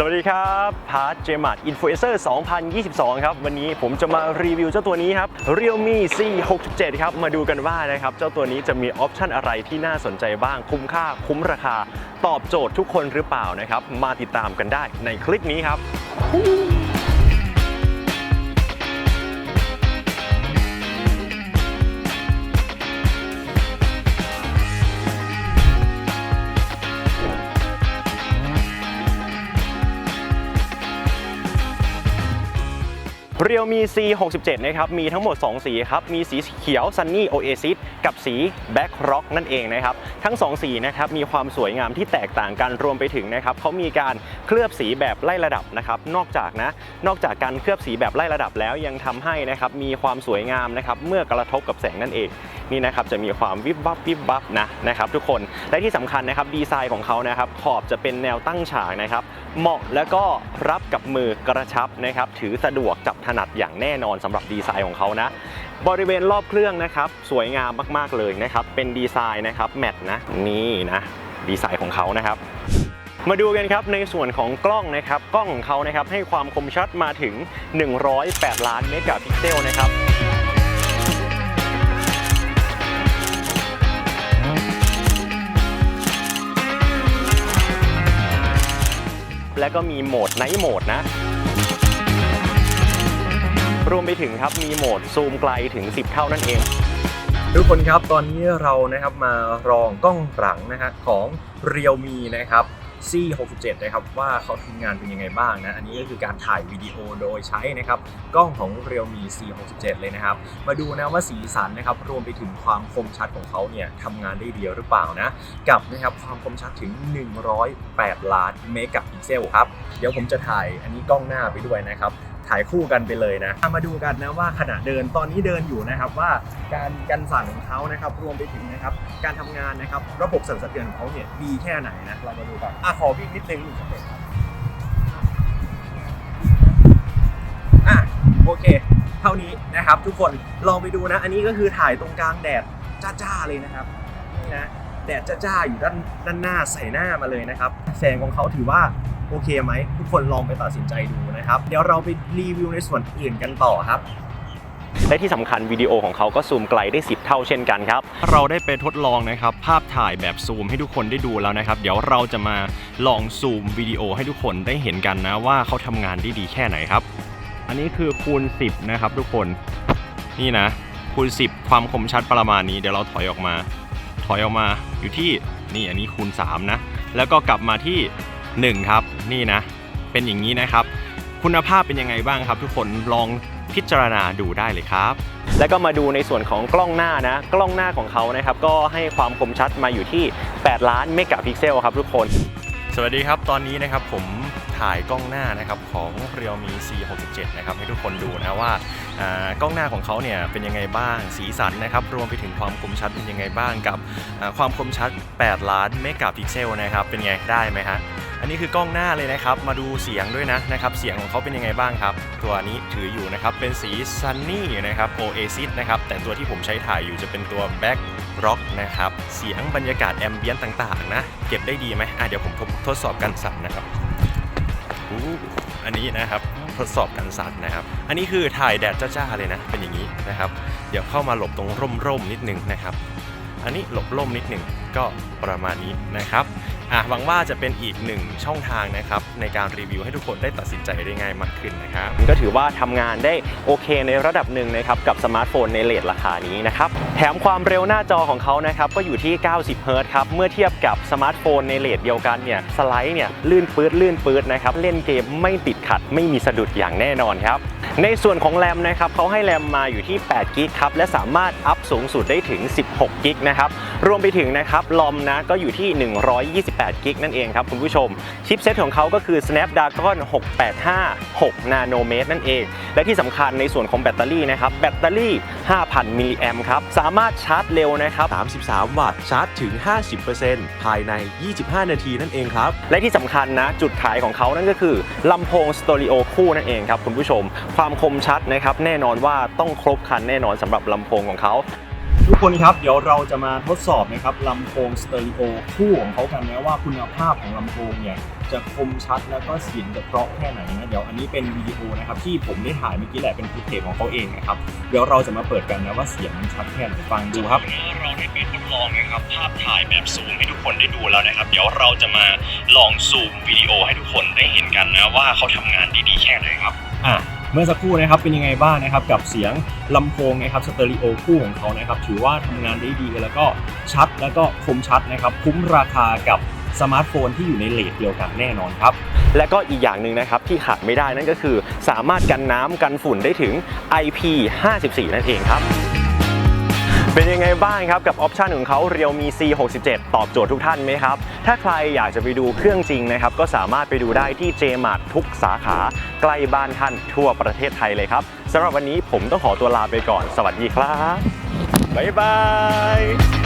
สวัสดีครับพาร์ทเจมาร์ดอินฟลูเอนเซอร์2022 ครับ วันนี้ผมจะมารีวิวเจ้าตัวนี้ครับ Realme C67 ครับ มาดูกันว่านะครับ เจ้าตัวนี้จะมีออปชันอะไรที่น่าสนใจบ้าง คุ้มค่า คุ้มราคา ตอบโจทย์ทุกคนหรือเปล่านะครับ มาติดตามกันได้ในคลิปนี้ครับ Realme C67 นะครับ มีทั้งหมด 2 สีครับ มีสีเขียว Sunny Oasis กับสี Black Rock นั่นเองนะครับ ทั้ง 2 สีนะครับ มีความสวยงามที่แตกต่างกันรวมไปถึงนะครับเขามีการเคลือบสีแบบไล่ระดับนะครับ นอกจากนะ นอกจากการเคลือบสีแบบไล่ระดับแล้วยังทำให้นะครับ มีความสวยงามนะครับ เมื่อกระทบกับแสงนั่นเอง นี่นะครับ จะมีความวิบวับวิบวับนะนะครับทุกคน และที่สำคัญนะครับ ดีไซน์ของเขานะครับ ขอบจะเป็นแนวตั้งฉากนะครับ เหมาะแล้วก็รับกับมือกระชับนะครับถือสะดวกจับถนัดอย่างแน่นอนสำหรับดีไซน์ของเขานะ บริเวณรอบเครื่องนะครับสวยงามมากๆเลยนะครับเป็นดีไซน์นะครับแมทนะนี่นะดีไซน์ของเขานะครับมาดูกันครับในส่วนของกล้องนะครับกล้องของเขานะครับให้ความคมชัดมาถึง 108 ล้านเมกะพิกเซลนะครับ และก็มีโหมดไนท์โหมดนะ รวมไปถึงครับมีโหมดซูมไกลถึง 10 เท่านั่นเอง ทุกคนครับตอนนี้เรานะครับมาลองกล้องหลังนะฮะของ Realme นะครับ C67 นะครับว่าเขาทำงานเป็นยังไงบ้างนะ อันนี้ก็คือการถ่ายวิดีโอโดยใช้นะครับกล้องของ Realme C67 เลยนะครับ มาดูนะว่าสีสันนะครับรวมไปถึงความคมชัดของเขาเนี่ยทำงานได้ดีหรือเปล่านะกับนะครับความคมชัดถึง 108 ล้านเมกะพิกเซลครับ เดี๋ยวผมจะถ่ายอันนี้กล้องหน้าไปด้วยนะครับ ถ่ายคู่กันไปเลยนะมาดูกันนะว่าขณะเดินตอนนี้เดินอยู่นะครับว่าการกันสั่นของเขานะครับรวมไปถึงนะครับการทำงานนะครับระบบสั่นสะเทือนของเขาเนี่ยดีแค่ไหนนะเรามาดูกันอะขอวิ่งนิดนึงหนึ่งสเต็ปครับอะโอเค เท่านี้นะครับทุกคนลองไปดูนะ อันนี้ก็คือถ่ายตรงกลางแดดจ้าๆเลยนะครับนี่นะ แดดจ้าๆอยู่ด้านด้านหน้าใส่หน้ามาเลยนะครับแสงของเขาถือว่าโอเคไหมทุกคนลองไปตัดสินใจดูนะครับ เดี๋ยวเราไปรีวิวในส่วนอื่นกันต่อครับและที่สำคัญวิดีโอของเขาก็ซูมไกลได้ 10 เท่าเช่นกันครับ เราได้ไปทดลองนะครับ ภาพถ่ายแบบซูมให้ทุกคนได้ดูแล้วนะครับ เดี๋ยวเราจะมาลองซูมวิดีโอให้ทุกคนได้เห็นกันนะว่าเขาทำงานได้ดีแค่ไหนครับ อันนี้คือคูณ 10 นะครับทุกคนนี่นะคูณ 10 ความคมชัดประมาณนี้เดี๋ยวเราถอยออกมา ถอยออกมาอยู่ที่นี่อันนี้คูณ 3 นะ แล้วก็กลับมาที่ 1 ครับ นี่นะ เป็นอย่างนี้นะครับ คุณภาพเป็นยังไงบ้างครับ ทุกคนลองพิจารณาดูได้เลยครับ แล้วก็มาดูในส่วนของกล้องหน้านะ กล้องหน้าของเขานะครับ ก็ให้ความคมชัดมาอยู่ที่ 8 ล้านเมกะพิกเซลครับทุกคน สวัสดีครับตอนนี้นะครับผม ถ่ายกล้องหน้านะครับของ Realme C67 นะครับให้ทุกคนดูนะว่ากล้องหน้าของเขาเนี่ยเป็นยังไงบ้าง สีสันนะครับรวมไปถึงความคมชัดเป็นยังไงบ้างกับความคมชัด 8 ล้านเมกะพิกเซลนะครับเป็นไงได้ไหมฮะอันนี้คือกล้องหน้าเลยนะครับ มาดูเสียงด้วยนะนะครับ เสียงของเขาเป็นยังไงบ้างครับ ตัวนี้ถืออยู่นะครับ เป็นสี Sunny นะครับ Oasis นะครับ แต่ตัวที่ผมใช้ถ่ายอยู่จะเป็นตัว Back Rock นะครับ เสียงบรรยากาศแอมเบียนต่างๆ นะ เก็บได้ดีไหมอะเดี๋ยวผมทดทดสอบกันสั่นนะครับ อันนี้นะครับทดสอบกันสั่นนะครับ อันนี้คือถ่ายแดดจ้าๆเลยนะ เป็นอย่างนี้นะครับ เดี๋ยวเข้ามาหลบตรงร่มๆนิดนึงนะครับ อันนี้หลบร่มนิดหนึ่งก็ประมาณนี้นะครับ อะหวังว่าจะเป็นอีกหนึ่งช่องทางนะครับในการรีวิวให้ทุกคนได้ตัดสินใจได้ง่ายมากขึ้นนะครับก็ถือว่าทำงานได้โอเคในระดับหนึ่งนะครับกับสมาร์ทโฟนในเลทราคานี้นะครับแถมความเร็วหน้าจอของเขานะครับก็อยู่ที่ 90เฮิรตครับเมื่อเทียบกับสมาร์ทโฟนในเลทเดียวกันเนี่ยสไลด์เนี่ยลื่นปื๊ดลื่นปื๊ดนะครับเล่นเกมไม่ติดขัด ไม่มีสะดุดอย่างแน่นอนครับในส่วนของแรมนะครับเขาให้แรมมาอยู่ที่ 8 กิกครับและสามารถอัพสูงสุดได้ถึง 16 กิกนะครับรวมไปถึงนะครับลอมนะก็อยู่ที่128 กิกนั่นเองครับคุณผู้ชม ชิปเซตของเขาก็คือ Snapdragon 685 6 นาโนเมตรนั่นเอง และที่สำคัญในส่วนของแบตเตอรี่นะครับ แบตเตอรี่ 5,000 มิลลิแอมครับ สามารถชาร์จเร็วนะครับ 33 วัตต์ ชาร์จถึง 50%ภายใน 25 นาทีนั่นเองครับ และที่สำคัญนะจุดขายของเขานั่นก็คือลำโพงสเตอริโอคู่นั่นเองครับคุณผู้ชม ความคมชัดนะครับแน่นอนว่าต้องครบครันแน่นอนสำหรับลำโพงของเขา ทุกคนครับเดี๋ยวเราจะมาทดสอบนะครับลำโพงสเตอริโอคู่ของเขากันนะว่าคุณภาพของลำโพงเนี่ยจะคมชัดแล้วก็เสียงจะเพราะแค่ไหนนะเดี๋ยวอันนี้เป็นวิดีโอนะครับที่ผมได้ถ่ายเมื่อกี้แหละเป็นฟุตเทจของเขาเองนะครับเดี๋ยวเราจะมาเปิดกันนะว่าเสียงมันชัดแค่ไหนฟังดูครับเราได้ไปทดลองนะครับภาพถ่ายแบบซูมให้ทุกคนได้ดูแล้วนะครับ เดี๋ยวเราจะมาลองซูมวิดีโอให้ทุกคนได้เห็นกันนะว่าเขาทำงานได้ดีแค่ไหนครับอะ เมื่อสักครู่นะครับเป็นยังไงบ้างนะครับกับเสียงลำโพงนะครับสเตอริโอคู่ของเขานะครับถือว่าทำงานได้ดีแล้วก็ชัดแล้วก็คมชัดนะครับคุ้มราคากับสมาร์ทโฟนที่อยู่ในเลทเดียวกันแน่นอนครับ และก็อีกอย่างหนึ่งนะครับที่ขาดไม่ได้นั่นก็คือ สามารถกันน้ำกันฝุ่นได้ถึง IP54 นั่นเองครับ เป็นยังไงบ้างครับกับออปชันของเขา Realme C67 ตอบโจทย์ทุกท่านไหมครับ ถ้าใครอยากจะไปดูเครื่องจริงนะครับ ก็สามารถไปดูได้ที่ JMart ทุกสาขาใกล้บ้านท่านทั่วประเทศไทยเลยครับสำหรับวันนี้ผมต้องขอตัวลาไปก่อน สวัสดีครับ บ๊ายบาย